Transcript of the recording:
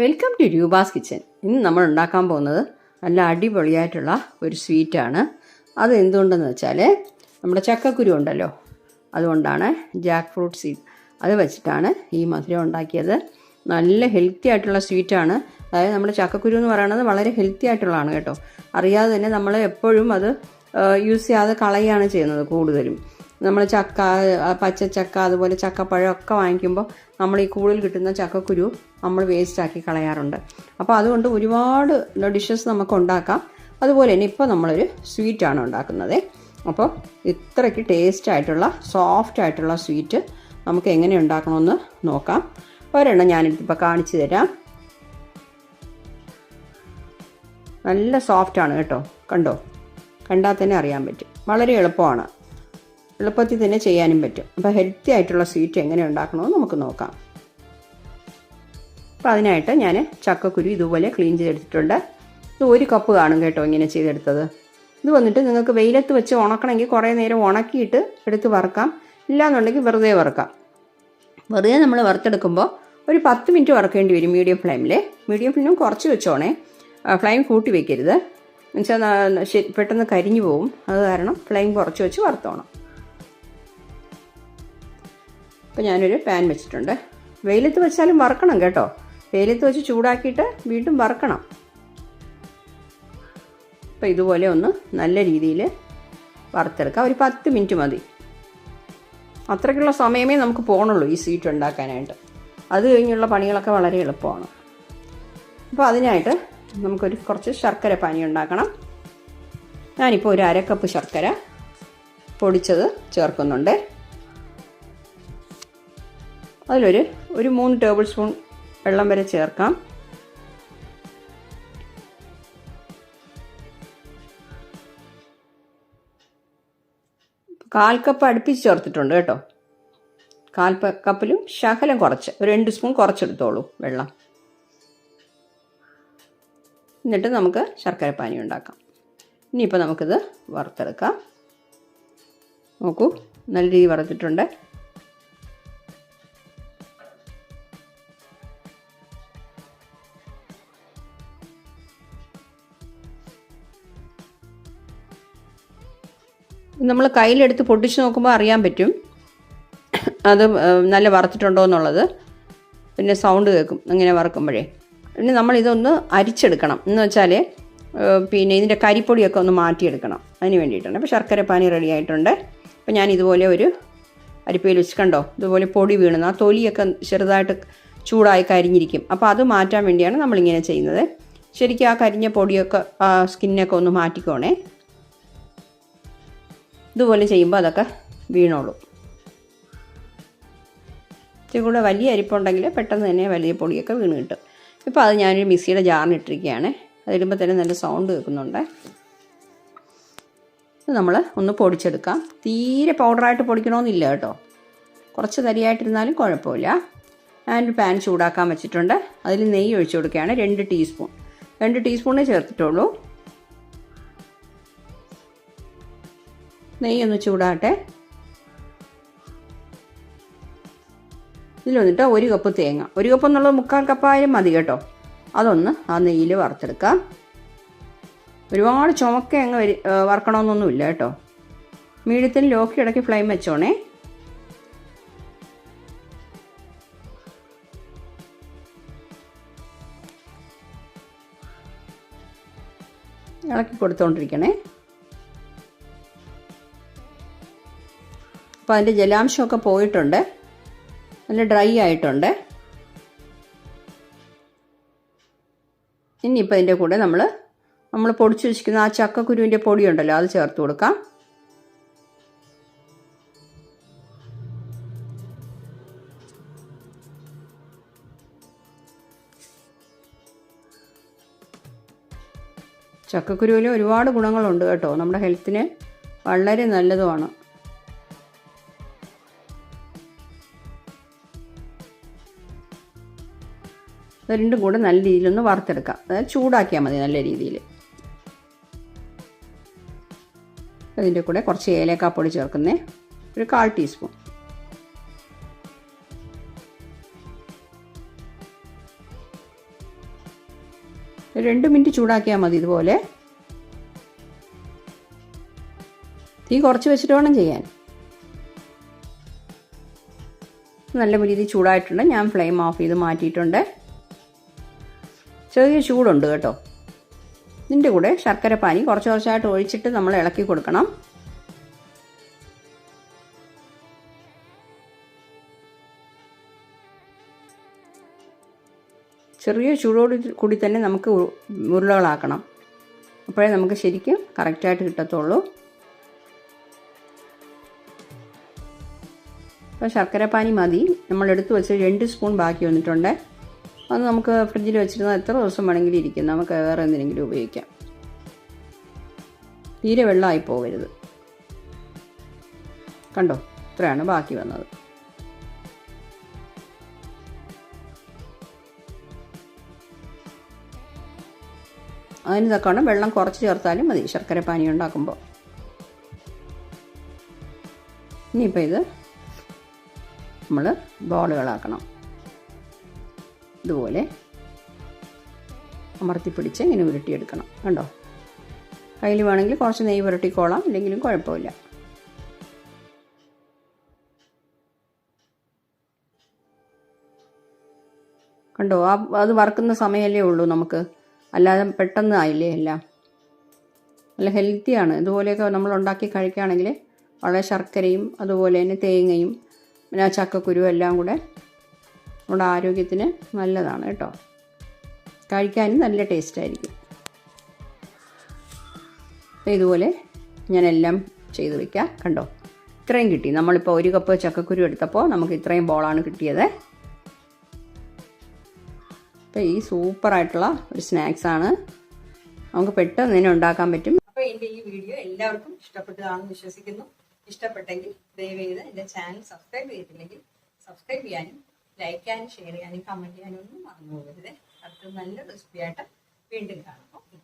Welcome to Roopa's kitchen ഇന്ന് നമ്മൾ ഉണ്ടാക്കാൻ പോകുന്നത് നല്ല അടിപൊളിയായിട്ടുള്ള ഒരു സ്വീറ്റാണ് അത് എന്തുകൊണ്ടെന്ന് വെച്ചാൽ നമ്മുടെ ചക്കക്കുരു ഉണ്ടല്ലോ. അതുകൊണ്ടാണ് ജാക്ക് ഫ്രൂട്ട് സീഡ് അത് വെച്ചിട്ടാണ് ഈ മധുരം ഉണ്ടാക്കിയത്. നല്ല ഹെൽത്തി ആയിട്ടുള്ള സ്വീറ്റാണ് അതായത് നമ്മുടെ ചക്കക്കുരു എന്ന് പറയുന്നത് വളരെ ഹെൽത്തി ആയിട്ടുള്ളതാണ് കേട്ടോ. അറിയാതെ തന്നെ നമ്മൾ എപ്പോഴും അത് യൂസ് ചെയ്യാതെ കളയുകയാണ് ചെയ്യുന്നത് കൂടുതലും. നമ്മൾ ചക്ക പച്ച ചക്ക അതുപോലെ ചക്കപ്പഴം ഒക്കെ വാങ്ങിക്കുമ്പോൾ നമ്മൾ ഈ കൂടുതൽ കിട്ടുന്ന ചക്കക്കുരു നമ്മൾ വേസ്റ്റാക്കി കളയാറുണ്ട്. അപ്പോൾ അതുകൊണ്ട് ഒരുപാട് ഡിഷസ് നമുക്ക് ഉണ്ടാക്കാം. അതുപോലെ തന്നെ ഇപ്പോൾ നമ്മളൊരു സ്വീറ്റാണ് ഉണ്ടാക്കുന്നത്. അപ്പോൾ ഇത്രയ്ക്ക് ടേസ്റ്റ് ആയിട്ടുള്ള സോഫ്റ്റ് ആയിട്ടുള്ള സ്വീറ്റ് നമുക്ക് എങ്ങനെ ഉണ്ടാക്കണമെന്ന് നോക്കാം. ഒരെണ്ണം ഞാനിപ്പോൾ കാണിച്ചു തരാം. നല്ല സോഫ്റ്റാണ് കേട്ടോ. കണ്ടോ? കണ്ടാൽ തന്നെ അറിയാൻ പറ്റും. വളരെ എളുപ്പമാണ്. എളുപ്പത്തിൽ തന്നെ ചെയ്യാനും പറ്റും. അപ്പോൾ ഹെൽത്തി ആയിട്ടുള്ള സ്വീറ്റ് എങ്ങനെ ഉണ്ടാക്കണമെന്ന് നമുക്ക് നോക്കാം. അപ്പോൾ അതിനായിട്ട് ഞാൻ ചക്കക്കുരു ഇതുപോലെ ക്ലീൻ ചെയ്തെടുത്തിട്ടുണ്ട്. ഇത് ഒരു കപ്പ് കാണും കേട്ടോ ഇങ്ങനെ ചെയ്തെടുത്തത്. ഇത് വന്നിട്ട് നിങ്ങൾക്ക് വെയിലത്ത് വെച്ച് ഉണക്കണമെങ്കിൽ കുറേ നേരം ഉണക്കിയിട്ട് എടുത്ത് വറുക്കാം. ഇല്ലാന്നുണ്ടെങ്കിൽ വെറുതെ വറുക്കാം. വെറുതെ നമ്മൾ വറുത്തെടുക്കുമ്പോൾ ഒരു പത്ത് മിനിറ്റ് വറുക്കേണ്ടി വരും മീഡിയം ഫ്ലെയിമിൽ മീഡിയം ഫ്ലെയിം കുറച്ച് വെച്ചോണേ. ഫ്ലെയിം കൂട്ടി വെക്കരുത്. എന്നുവെച്ചാൽ പെട്ടെന്ന് കരിഞ്ഞു പോവും. അത് കാരണം ഫ്ലെയിം കുറച്ച് വെച്ച് വറുത്തോണം. അപ്പോൾ ഞാനൊരു പാൻ വെച്ചിട്ടുണ്ട്. വെയിലത്ത് വെച്ചാലും വറക്കണം കേട്ടോ. വെയിലത്ത് വെച്ച് ചൂടാക്കിയിട്ട് വീണ്ടും വറക്കണം. അപ്പോൾ ഇതുപോലെ ഒന്ന് നല്ല രീതിയിൽ വറുത്തെടുക്കാം. ഒരു പത്ത് മിനിറ്റ് മതി. അത്രയ്ക്കുള്ള സമയമേ നമുക്ക് പോകണുള്ളൂ ഈ സ്വീറ്റ് ഉണ്ടാക്കാനായിട്ട്. അത് കഴിഞ്ഞുള്ള പണികളൊക്കെ വളരെ എളുപ്പമാണ്. അപ്പോൾ അതിനായിട്ട് നമുക്കൊരു കുറച്ച് ശർക്കര പാനി ഉണ്ടാക്കണം. ഞാനിപ്പോൾ ഒരു അരക്കപ്പ് ശർക്കര പൊടിച്ചത് ചേർക്കുന്നുണ്ട്. അതിലൊരു ഒരു മൂന്ന് ടേബിൾ സ്പൂൺ വെള്ളം വരെ ചേർക്കാം. കാൽ കപ്പ് അടുപ്പിച്ച് ചേർത്തിട്ടുണ്ട് കേട്ടോ. കാൽ കപ്പിലും ശകലം കുറച്ച് ഒരു രണ്ട് സ്പൂൺ കുറച്ചെടുത്തോളൂ വെള്ളം. എന്നിട്ട് നമുക്ക് ശർക്കര പാനി ഉണ്ടാക്കാം. ഇനിയിപ്പോൾ നമുക്കിത് വറുത്തെടുക്കാം. നോക്കൂ നല്ല രീതിയിൽ വറുത്തിട്ടുണ്ട്. നമ്മൾ കയ്യിലെടുത്ത് പൊട്ടിച്ച് നോക്കുമ്പോൾ അറിയാൻ പറ്റും. അത് നല്ല വറുത്തിട്ടുണ്ടോ എന്നുള്ളത്. പിന്നെ സൗണ്ട് കേൾക്കും അങ്ങനെ വറുക്കുമ്പോഴേ. പിന്നെ നമ്മൾ ഇതൊന്ന് അരിച്ചെടുക്കണം. എന്ന് വെച്ചാൽ പിന്നെ ഇതിന്റെ കരിപ്പൊടിയൊക്കെ ഒന്ന് മാറ്റിയെടുക്കണം. അതിന് വേണ്ടിയിട്ടാണ്. അപ്പോൾ ശർക്കര പാനി റെഡി ആയിട്ടുണ്ട്. അപ്പോൾ ഞാൻ ഇതുപോലെ ഒരു അരിപ്പയിൽ വെച്ച് കണ്ടോ? ഇതുപോലെ പൊടി വീണു ആ തൊലിയൊക്കെ ചെറുതായിട്ട് ചൂടായി കരിഞ്ഞിരിക്കും. അപ്പോൾ അത് മാറ്റാൻ വേണ്ടിയാണ് നമ്മളിങ്ങനെ ചെയ്യുന്നത്. ശരിക്കും ആ കരിഞ്ഞ പൊടിയൊക്കെ ആ സ്കിന്നൊക്കെ ഒന്ന് മാറ്റിക്കോണേ. ഇതുപോലെ ചെയ്യുമ്പോൾ അതൊക്കെ വീണോളൂ. ഇച്ചിരി കൂടെ വലിയ അരിപ്പുണ്ടെങ്കിൽ പെട്ടെന്ന് തന്നെ വലിയ പൊടിയൊക്കെ വീണ് കിട്ടും. ഇപ്പോൾ അത് ഞാനൊരു മിക്സിയുടെ ജാറിനിട്ടിരിക്കുകയാണ് അതിടുമ്പോൾ തന്നെ നല്ല സൗണ്ട് കേൾക്കുന്നുണ്ട്. ഇത് നമ്മൾ ഒന്ന് പൊടിച്ചെടുക്കാം. തീരെ പൗഡറായിട്ട് പൊടിക്കണമെന്നില്ല കേട്ടോ. കുറച്ച് തരിയായിട്ടിരുന്നാലും കുഴപ്പമില്ല. ഞാനൊരു പാൻ ചൂടാക്കാൻ വെച്ചിട്ടുണ്ട്. അതിൽ നെയ്യ് ഒഴിച്ചു കൊടുക്കുകയാണ്. രണ്ട് ടീസ്പൂൺ. രണ്ട് ടീസ്പൂണേ ചേർത്തിട്ടുള്ളൂ. നെയ്യൊന്ന് ചൂടാട്ടെ ഇതിൽ വന്നിട്ട് ഒരു കപ്പ് തേങ്ങ. ഒരു കപ്പ് എന്നുള്ളത് മുക്കാൽ കപ്പായാലും മതി കേട്ടോ. അതൊന്ന് ആ നെയ്യിൽ വറുത്തെടുക്കാം. ഒരുപാട് ചുമക്ക അങ്ങ് വറക്കണമെന്നൊന്നുമില്ല കേട്ടോ. മീഡിയത്തിന് ലോക്കി ഇടയ്ക്ക് ഫ്ലെയിം വെച്ചോണേ. ഇളക്കി കൊടുത്തോണ്ടിരിക്കണേ. അപ്പോൾ അതിന്റെ ജലാംശമൊക്കെ പോയിട്ടുണ്ട്. നല്ല ഡ്രൈ ആയിട്ടുണ്ട്. ഇനിയിപ്പോൾ അതിന്റെ കൂടെ നമ്മൾ നമ്മൾ പൊടിച്ചു വെച്ചിരിക്കുന്ന ആ ചക്കക്കുരുവിന്റെ പൊടിയുണ്ടല്ലോ അത് ചേർത്ത് കൊടുക്കാം. ചക്കക്കുരുവിൽ ഒരുപാട് ഗുണങ്ങളുണ്ട് കേട്ടോ. നമ്മുടെ ഹെൽത്തിന് വളരെ നല്ലതുമാണ്. ഇത് രണ്ടും കൂടെ നല്ല രീതിയിലൊന്ന് വറുത്തെടുക്കാം. അതായത് ചൂടാക്കിയാൽ മതി നല്ല രീതിയിൽ. അതിന്റെ കൂടെ കുറച്ച് ഏലക്കാപ്പൊടി ചേർക്കുന്നേ. ഒരു കാൽ ടീസ്പൂൺ. രണ്ട് മിനിറ്റ് ചൂടാക്കിയാൽ മതി ഇതുപോലെ. തീ കുറച്ച് വെച്ചിട്ട് വേണം ചെയ്യാൻ. നല്ല രീതിയിൽ ചൂടായിട്ടുണ്ട്. ഞാൻ ഫ്ലെയിം ഓഫ് ചെയ്ത് മാറ്റിയിട്ടുണ്ട്. ചെറിയ ചൂടുണ്ട് കേട്ടോ. ഇതിന്റെ കൂടെ ശർക്കര പാനി കുറച്ച് കുറച്ചായിട്ട് ഒഴിച്ചിട്ട് നമ്മൾ ഇളക്കി കൊടുക്കണം. ചെറിയ ചൂടോട് കൂടി തന്നെ നമുക്ക് ഉരുളകളാക്കണം. അപ്പോഴേ നമുക്ക് ശരിക്കും കറക്റ്റായിട്ട് കിട്ടത്തുള്ളൂ. അപ്പോൾ ശർക്കരപ്പാനി മതി. നമ്മൾ എടുത്തു വെച്ച് രണ്ട് സ്പൂൺ ബാക്കി വന്നിട്ടുണ്ട്. അത് നമുക്ക് ഫ്രിഡ്ജിൽ വെച്ചിരുന്നാൽ എത്ര ദിവസം വേണമെങ്കിലും ഇരിക്കും. നമുക്ക് വേറെ എന്തിനെങ്കിലും ഉപയോഗിക്കാം. തീരെ വെള്ളമായി പോകരുത്. കണ്ടോ? ഇത്രയാണ് ബാക്കി വന്നത്. അതിന് തക്കവണ്ണം വെള്ളം കുറച്ച് ചേർത്താലും മതി. ശർക്കര പാനി ഉണ്ടാക്കുമ്പോൾ. ഇനിയിപ്പോൾ ഇത് നമ്മൾ ബോളുകളാക്കണം. ഇതുപോലെ അമർത്തി പിടിച്ച് ഇങ്ങനെ ഉരുട്ടിയെടുക്കണം. കണ്ടോ? കയ്യിൽ വേണമെങ്കിൽ കുറച്ച് നെയ്യ് പുരട്ടിക്കോളാം ഇല്ലെങ്കിലും കുഴപ്പമില്ല. കണ്ടോ? ആ അത് വറുക്കുന്ന സമയമല്ലേ ഉള്ളൂ നമുക്ക്. അല്ലാതെ പെട്ടെന്ന് ആയില്ലേ എല്ലാം. നല്ല ഹെൽത്തിയാണ് ഇതുപോലെയൊക്കെ നമ്മൾ ഉണ്ടാക്കി കഴിക്കുകയാണെങ്കിൽ വളരെ ശർക്കരയും അതുപോലെ തന്നെ തേങ്ങയും പിന്നെ ചക്കക്കുരു എല്ലാം കൂടെ നമ്മുടെ ആരോഗ്യത്തിന് നല്ലതാണ് കേട്ടോ. കഴിക്കാനും നല്ല ടേസ്റ്റ് ആയിരിക്കും അപ്പോൾ ഇതുപോലെ ഞാനെല്ലാം ചെയ്ത് വയ്ക്കാം കണ്ടോ? ഇത്രയും കിട്ടി. നമ്മളിപ്പോൾ ഒരു കപ്പ് ചക്കക്കുരു എടുത്തപ്പോൾ നമുക്ക് ഇത്രയും ബോളാണ് കിട്ടിയത്. അപ്പോൾ ഈ സൂപ്പറായിട്ടുള്ള ഒരു സ്നാക്സാണ് നമുക്ക് പെട്ടെന്ന് തന്നെ ഉണ്ടാക്കാൻ പറ്റും. അപ്പോൾ എന്റെ ഈ വീഡിയോ എല്ലാവർക്കും ഇഷ്ടപ്പെട്ടതാണെന്ന് വിശ്വസിക്കുന്നു. ഇഷ്ടപ്പെട്ടെങ്കിൽ ദയവ് ചെയ്ത് എന്റെ ചാനൽ സബ്സ്ക്രൈബ് ചെയ്തിട്ടില്ലെങ്കിൽ സബ്സ്ക്രൈബ് ചെയ്യാനും ലൈക്ക് ചെയ്യാനും ഷെയർ ചെയ്യാനും കമന്റ് ചെയ്യാനും ഒന്നും മറന്നു പോകരുത്. അടുത്ത നല്ല റെസിപ്പി ആയിട്ട് വീണ്ടും കാണാം. ഓക്കെ